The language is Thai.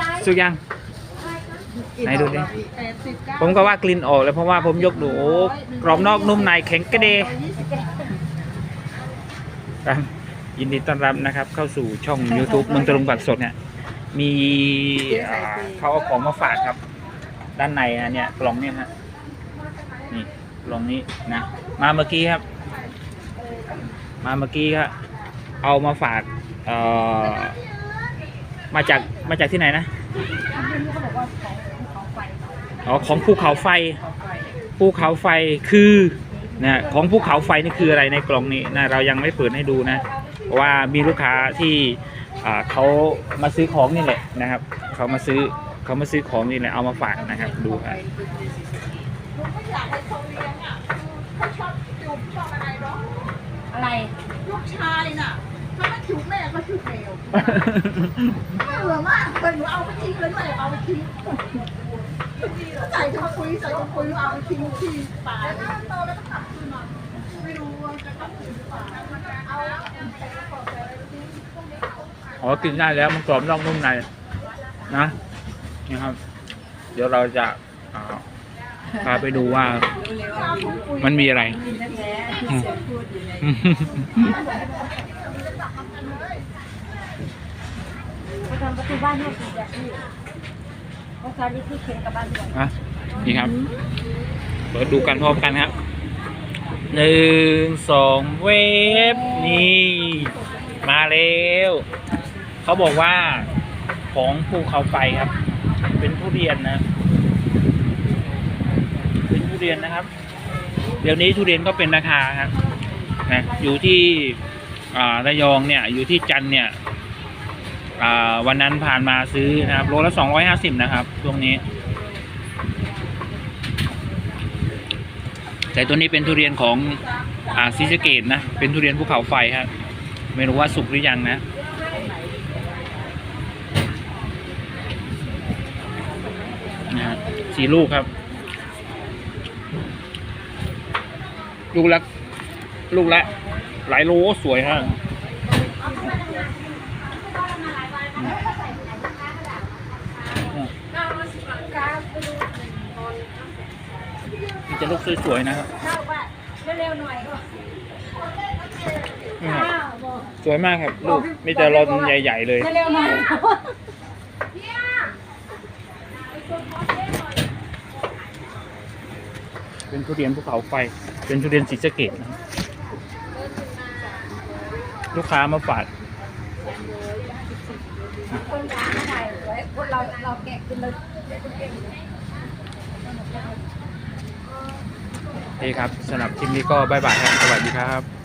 ยายสุกยัง ไหนดูดิแปดสิบเก้าผมก็ว่ากลิ่นออกแล้วเพราะว่าผมยกดูโอ้กรอบนอกนุ่มในแข็งกระเดครับยินดีต้อนรับนะครับ เข้าสู่ช่อง YouTube เมืองตรงบักสดเนี่ย มีอ่าเขาเอาของมาฝากครับ ด้านในนะเนี่ยกล่องเนี่ยฮะนี่กล่องนี้นะ มาเมื่อกี้ครับ มาเมื่อกี้ครับเอามาฝากเอ่อ มาจากมาจากที่ไหนนะเขาบอกว่าของของไฟอ๋อของภูเขาไฟของไฟภูเขาไฟคือนะของภูเขาไฟนี่คืออะไรในกล่องนี้นะเรายังไม่เปิดให้ดูนะเพราะว่ามีลูกค้าที่อ่าเขามาซื้อของนี่แหละนะครับเขามาซื้อเขามาซื้อของนี่แหละเอามาฝากนะครับดูครับอะไรลูกชายน่ะ ถ้าไม่ถูกแม่ก็ถูกแมวน่าเบื่อมากเลยหนูเอาไปทิ้งเลยแม่เอาไปทิ้งใส่ถุงปุ๋ยใส่ถุงปุ๋ยเอาไปทิ้งที่ป่าแล้วโตแล้วก็กลับคืนมาไม่รู้ว่าจะกลับคืนหรือเปล่าเอาแล้วอ๋อกินได้แล้วมันกรอบนอกนุ่มในนะนี่ครับ เดี๋ยวเราจะาพาไปดูว่ามันมีอะไร กินแท้ๆ เสียงพูดอยู่ในเขาทำประตูบ้านให้ดีแบบนี้เขาทำนี่ที่เข็นกับบ้านด้วยอะนี่ครับ เปิดดูกันพร้อมกันครับหนึ่งสองเวฟนี่ มาแล้วเขาบอกว่าของภูเขาไฟครับ เป็นทุเรียนนะ เป็นทุเรียนนะครับ เดี๋ยวนี้ทุเรียนก็เป็นราคาครับนะอยู่ที่อ่าระยองเนี่ยอยู่ที่จันเนี่ย วันนั้นผ่านมาซื้อนะครับโลละสองร้อยห้าสิบนะครับช่วงนี้ แต่ตัวนี้เป็นทุเรียนของอ่าซิสเกตนะ เป็นทุเรียนภูเขาไฟครับไม่รู้ว่าสุกหรือยังนะนะฮะสี่ลูกครับ ลูกละลูกละหลายโลสวยฮะ มันจะลูกสวยๆนะครับเข้าว่าเร็วๆหน่อยนี่ครับสวยมากครับลูกมีแต่รอนใหญ่ๆเลยเร็วๆหน่อยเป็นทุเรียนภูเขาไฟ เป็นทุเรียนสีสเกดนะลูกค้ามาฝาก คนด่าไม่ได้เลยคนเราเราแกะกินเลยโอเคครับสำหรับคลิปนี้ก็บายบายครับ สวัสดีครับ